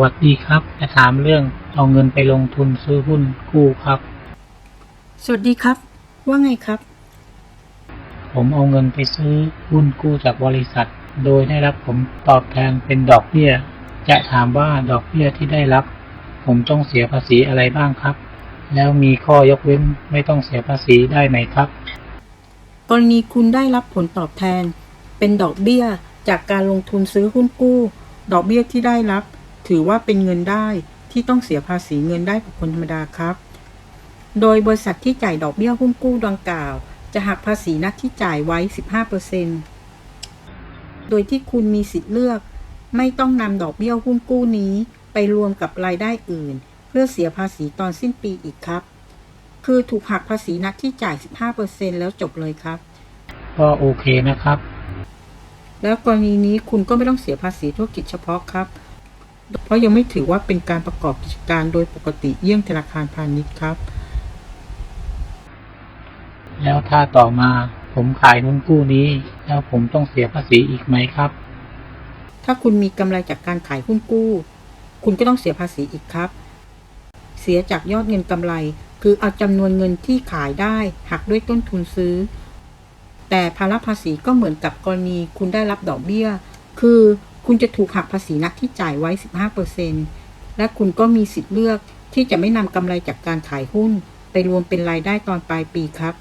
วัสดีครับ จะถามเรื่องเอาเงินไปลงทุนซื้อหุ้นกู้ครับ สวัสดีครับ ว่าไงครับ ผมเอาเงินไปซื้อหุ้นกู้จากบริษัท โดยได้รับผลตอบแทนเป็นดอกเบี้ย จะถามว่าดอกเบี้ยที่ได้รับ ผมต้องเสียภาษีอะไรบ้างครับ แล้วมีข้อยกเว้นไม่ต้องเสียภาษีได้ไหมครับ กรณีคุณได้รับผลตอบแทน เป็นดอกเบี้ยจากการลงทุนซื้อหุ้นกู้ ดอกเบี้ยที่ได้รับ ถือว่าเป็นเงินได้ที่ต้องเสียภาษีเงินได้บุคคลธรรมดาครับ โดยบริษัทที่จ่ายดอกเบี้ยหุ้นกู้ดังกล่าว จะหักภาษีนัดที่จ่ายไว้ 15%โดยที่คุณมีสิทธิ์เลือก ไม่ต้องนำดอกเบี้ยหุ้นกู้นี้ไปรวมกับรายได้อื่น เพื่อเสียภาษีตอนสิ้นปีอีกครับ คือถูกหักภาษีนัดที่จ่าย 15%แล้วจบเลยครับ ก็โอเคนะครับ แล้วกรณีนี้คุณก็ไม่ต้องเสียภาษีธุรกิจเฉพาะครับ เพราะยังไม่ถือว่าเป็นการประกอบกิจการโดยปกติเยี่ยงธนาคารพาณิชย์ครับ แล้วถ้าต่อมาผมขายหุ้นกู้นี้ แล้วผมต้องเสียภาษีอีกไหมครับ ถ้าคุณมีกำไรจากการขายหุ้นกู้ คุณก็ต้องเสียภาษีอีกครับ เสียจากยอดเงินกำไร คือเอาจำนวนเงินที่ขายได้หักด้วยต้นทุนซื้อ แต่ภาระภาษีก็เหมือนกับกรณีคุณได้รับดอกเบี้ย คือ คุณจะถูกหักภาษีนักที่จ่ายไว้ 15%และคุณก็มีสิทธิ์เลือกที่จะไม่นำกำไรจากการขายหุ้น ไปรวมเป็นรายได้ตอนปลายปีครับ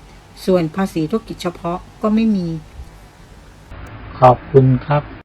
ส่วนภาษีธุรกิจเฉพาะก็ไม่มี ขอบคุณครับ